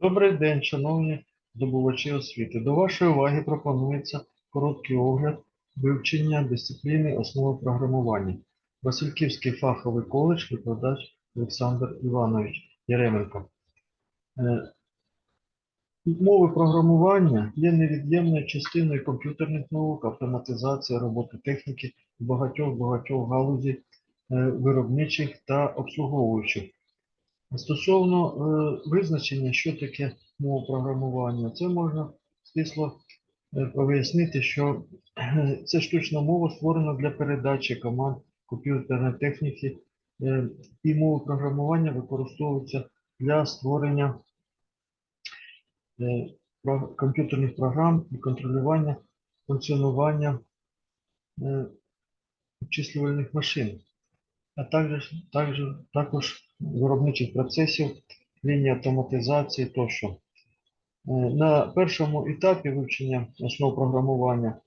Добрий день, шановні здобувачі освіти. До вашої уваги пропонується короткий огляд вивчення дисципліни основи програмування. Васильківський фаховий коледж, викладач Олександр Іванович Яременко. Е, Мови програмування є невід'ємною частиною комп'ютерних наук, автоматизації роботи техніки в багатьох-багатьох галузі е, виробничих та обслуговуючих. Стосовно е, визначення, що таке мова програмування, це можна стисло е, пояснити, що е, це штучна мова створена для передачі команд комп'ютерної техніки, е, і мови програмування використовуються для створення е, про- комп'ютерних програм і контролювання функціонування е, обчислювальних машин. А також, також, також виробничих процесів, лінії автоматизації тощо. Е, На першому етапі вивчення основ програмування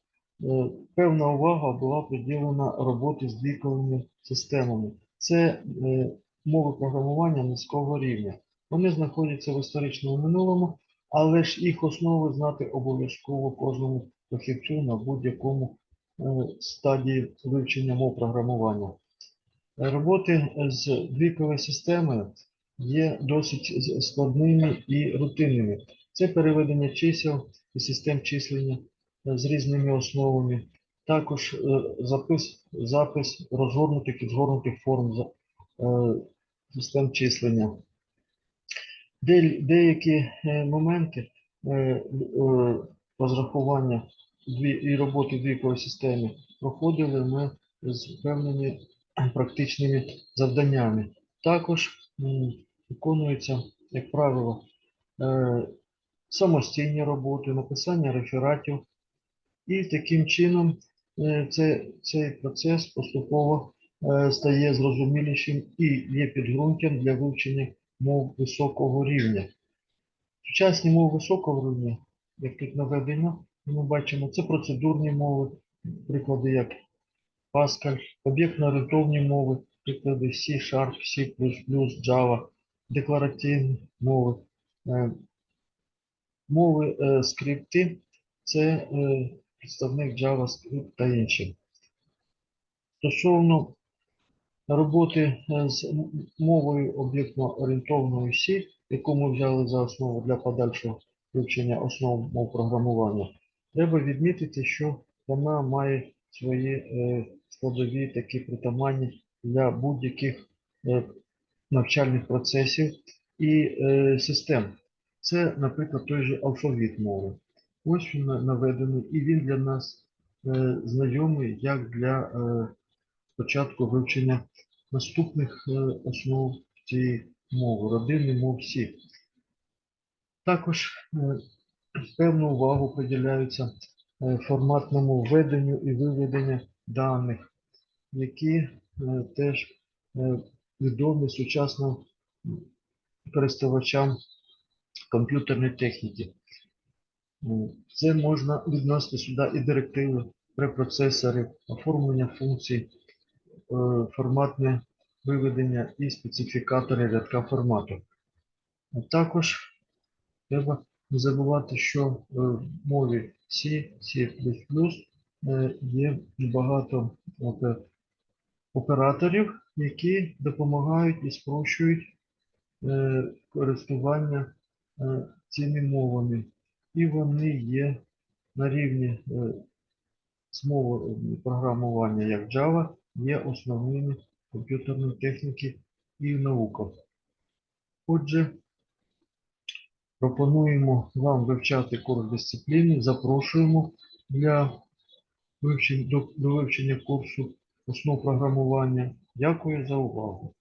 е, певна увага була приділена роботі з двійковими системами. Це е, мови програмування низького рівня. Вони знаходяться в історичному минулому, але ж їх основи знати обов'язково кожному фахівцю на будь-якому стадії вивчення мов програмування. Роботи з двійковою системою є досить складними і рутинними. Це переведення чисел і систем числення е, з різними основами, також е, запис, запис розгорнутих і згорнутих форм е, систем числення. Деякі е, моменти е, е, розрахування і роботи двійкової системи проходили ми з певними практичними завданнями. Також виконуються, як правило, е, самостійні роботи, написання рефератів, і таким чином е, це, цей процес поступово е, стає зрозумілішим і є підґрунтям для вивчення мов високого рівня. Сучасні мови високого рівня, як тут наведено, ми бачимо, це процедурні мови, приклади як Pascal, об'єктно-орієнтовні мови, приклади C, Sharp, C++, Java, декларативні мови, е, мови е, скрипти, це е, представник JavaScript та інші. Стосовно роботи з мовою об'єктно-орієнтовної C, яку ми взяли за основу для подальшого вивчення основ мов програмування, треба відмітити, що вона має свої е, складові такі притаманні для будь-яких е, навчальних процесів і е, систем. Це, наприклад, той же алфавіт мови. Ось він наведений, і він для нас знайомий як для початку вивчення наступних основ цієї мови, родини мов всі. Також певну увагу приділяється е, форматному введенню і виведенню даних, які е, теж е, відомі сучасним користувачам комп'ютерної техніки. Це можна відносити сюди і директиви, препроцесори, оформлення функцій, е, форматне виведення і специфікатори рядка формату. Також треба не забувати, що е, в мові C, C++ е, є багато операторів, які допомагають і спрощують е, користування е, цими мовами. І вони є на рівні е, з мови програмування як Java, є основними комп'ютерної техніки і науках. Отже, пропонуємо вам вивчати курс дисципліни, запрошуємо для вивчення, до, до вивчення курсу основ програмування. Дякую за увагу.